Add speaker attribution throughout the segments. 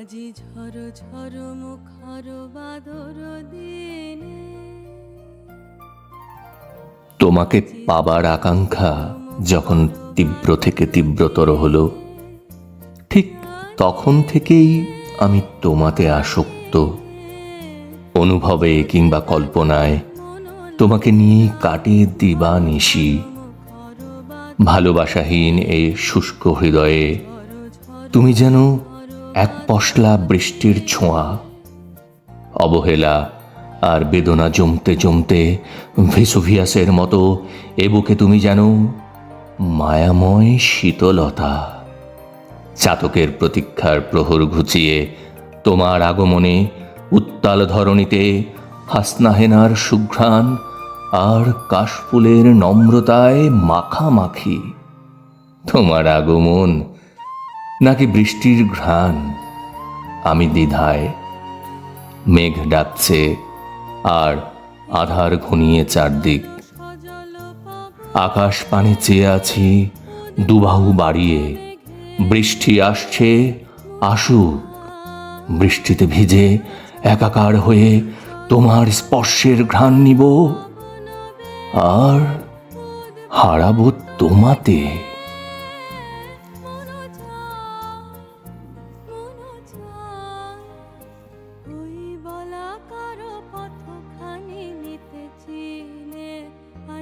Speaker 1: আজি ঝড় ঝড় মুখর বাদর দিনে।
Speaker 2: তোমাকে পাবার আকাঙ্ক্ষা যখন তীব্র থেকে তীব্রতর হলো, ঠিক তখন থেকেই আমি তোমাতে আসক্ত। অনুভবে কিংবা কল্পনায় তোমাকে নিয়ে কাটে দিবা নিশি। ভালোবাসাহীন এই শুষ্ক হৃদয়ে তুমি যেন এক পশলা বৃষ্টির ছোঁয়া। অবহেলা আর বেদনা জমতে জমতে ভেসুভিয়াসের মতো এবুকে তুমি যেন মায়াময় শীতলতা। চাতকের প্রতীক্ষার প্রহর ঘুচিয়ে তোমার আগমনে উত্তাল ধরণীতে হাসনাহেনার সুঘ্রাণ আর কাশফুলের নম্রতায় মাখামাখি। তোমার আগমন নাকি বৃষ্টির ঘ্রাণ? আমি দ্বিধায় মেঘ ডাকছে আর আধার ঘনিয়ে চারদিক। আকাশ পানে চেয়ে আছি, দুবাহু বাড়িয়ে। বৃষ্টি আসছে, আসুক। বৃষ্টিতে ভিজে একাকার হয়ে তোমার স্পর্শের ঘ্রাণ নিব। আর হারাবো তোমাতে।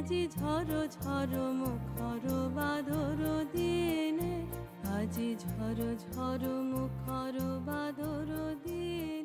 Speaker 1: আজি ঝড় ঝড় মুখর বাধর দিনে আজি ঝড় ঝড় মুখর বাধর দিনে।